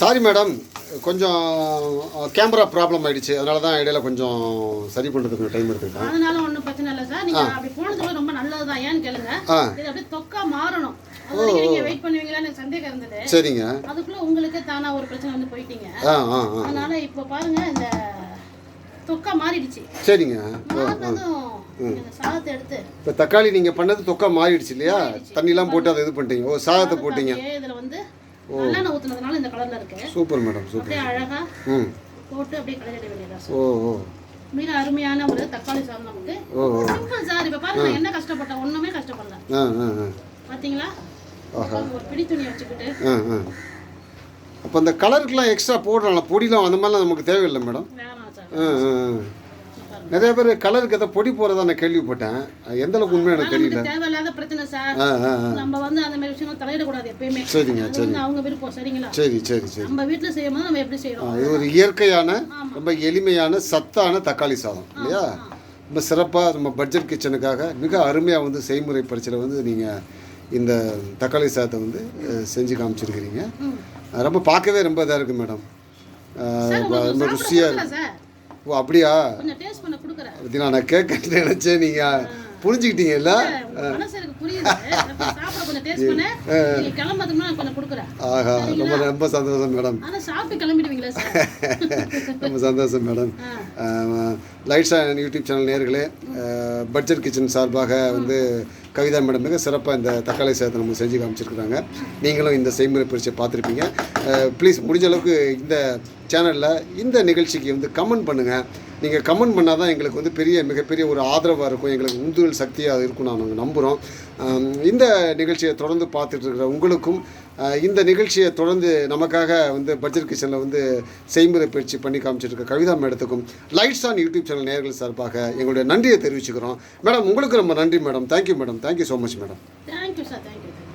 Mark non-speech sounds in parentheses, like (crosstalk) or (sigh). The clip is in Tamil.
சாரி மேடம் கொஞ்சம் கேமரா ப்ராப்ளம் ஆயிடுச்சு. அதனால தான் இடையில கொஞ்சம் சரி பண்ணுறதுக்கு டைம் எடுத்துக்கிட்டேன் அதனால ஒண்ணும் பிரச்சனை இல்லை சார். நீங்க அப்படி போனது கூட ரொம்ப நல்லதுதான். ஏன்னு கேளுங்க. இது அப்படியே தொக்கா மாறணும். நீங்க வெயிட் பண்ணுவீங்களான்னு எனக்கு சந்தேகம் இருந்தது. சரிங்க. அதுக்குள்ள உங்களுக்கு தானா ஒரு பிரச்சனை வந்து போயிட்டீங்க. அதனால இப்போ பாருங்க இந்த தொக்கா மாறிடுச்சு. சரிங்க. இப்போ தக்காளி நீங்கள் பண்ணது தொக்கா மாறிடுச்சு இல்லையா? தண்ணிலாம் போட்டு அதை இது பண்ணிட்டீங்க. ஓ சாதத்தை போட்டீங்க. இதுல வந்து நல்லெண்ணெய் ஊத்துனதுனால இந்த கலர்ல இருக்கு. Super madam super. அப்படியே அழகா ம். போட்டு அப்படியே கலரிட வேண்டியதா சார் ஓ ஓ. மிக அருமையான ஒரு தக்காளி சாதம் நமக்கு சிம்பிள் சார் இப்ப பாருங்க என்ன கஷ்டப்பட்டேன் ஒண்ணுமே கஷ்டப்படல. ஆ ஆ ஆ. பாத்தீங்களா? ஒரு பிடி துணி வச்சுக்கிட்டு. அப்போ அந்த கலருக்குலாம் எக்ஸ்ட்ரா போடுறாங்களா பொடிலாம் அந்த மாதிரிலாம் நமக்கு தேவையில்லை மேடம். வேணாம் சார். ஆ ஆ ஆ. நிறைய பேர் கலருக்கு ஏதோ பொடி போகிறதா நான் கேள்விப்பட்டேன். எந்த அளவுக்கு உண்மை எனக்கு தெரியல. தேவையில்லாத பிரச்சனை சார் நம்ம வந்து அந்த மாதிரி விஷயம் தலையிடக்கூடாது எப்பயுமே. சரிங்க வந்து அவங்க விருப்பம் சரிங்களா? சரி சரி சரி. நம்ம வீட்டுல செய்யும் போது நம்ம எப்படி செய்யறோம்? இது ஒரு இயற்கையான ரொம்ப எளிமையான சத்தான தக்காளி சாதம் இல்லையா? ரொம்ப சிறப்பாக நம்ம பட்ஜெட் கிச்சனுக்காக மிக அருமையாக வந்து செய்முறை பரிச்சில் வந்து நீங்கள் இந்த தக்காளி சாதத்தை வந்து செஞ்சு காமிச்சிருக்கிறீங்க. ரொம்ப பார்க்கவே ரொம்ப இதாக இருக்குது மேடம் சார் ரொம்ப ருசியாக சார்? ஓ அப்படியா? பற்றி நான் கேட்க நினச்சேன். புரிஞ்சுக்கிட்டீங்கல்ல? நீங்க கொடுக்குறேன். ஆஹா ரொம்ப ரொம்ப சந்தோஷம் மேடம். (laughs) ரொம்ப சந்தோஷம் மேடம். லைட்ஸ் அண்ட் யூடியூப் சேனல் நேர்களே பட்ஜெட் கிச்சன் சார்பாக வந்து கவிதா மேடம் மிக சிறப்பாக இந்த தக்காளி சாதத்தை நம்ம செஞ்சு காமிச்சிருக்கிறாங்க. நீங்களும் இந்த செய்முறை பரிச்சை பார்த்துருப்பீங்க. ப்ளீஸ் முடிஞ்ச அளவுக்கு இந்த சேனலில் இந்த நிகழ்ச்சிக்கு வந்து கமெண்ட் பண்ணுங்கள் நீங்கள் கமெண்ட் பண்ணால் தான் எங்களுக்கு வந்து பெரிய மிகப்பெரிய ஒரு ஆதரவாக இருக்கும். எங்களுக்கு உந்துதல் சக்தியாக இருக்கும் நாங்கள் நம்புகிறோம் இந்த நிகழ்ச்சியை தொடர்ந்து பார்த்துட்டு இருக்கிற உங்களுக்கும் இந்த நிகழ்ச்சியை தொடர்ந்து நமக்காக வந்து பட்ஜெட் கிச்சனில் வந்து செய்முறை பயிற்சி பண்ணி காமிச்சிருக்க கவிதா மேடத்துக்கும் லைட்ஸ் ஆன் யூடியூப் சேனல் நேர்கள் சார்பாக எங்களுடைய நன்றியை தெரிவிச்சுக்கிறோம். மேடம் உங்களுக்கு ரொம்ப நன்றி madam. Thank you madam. Thank you so much madam. Thank you sir thank you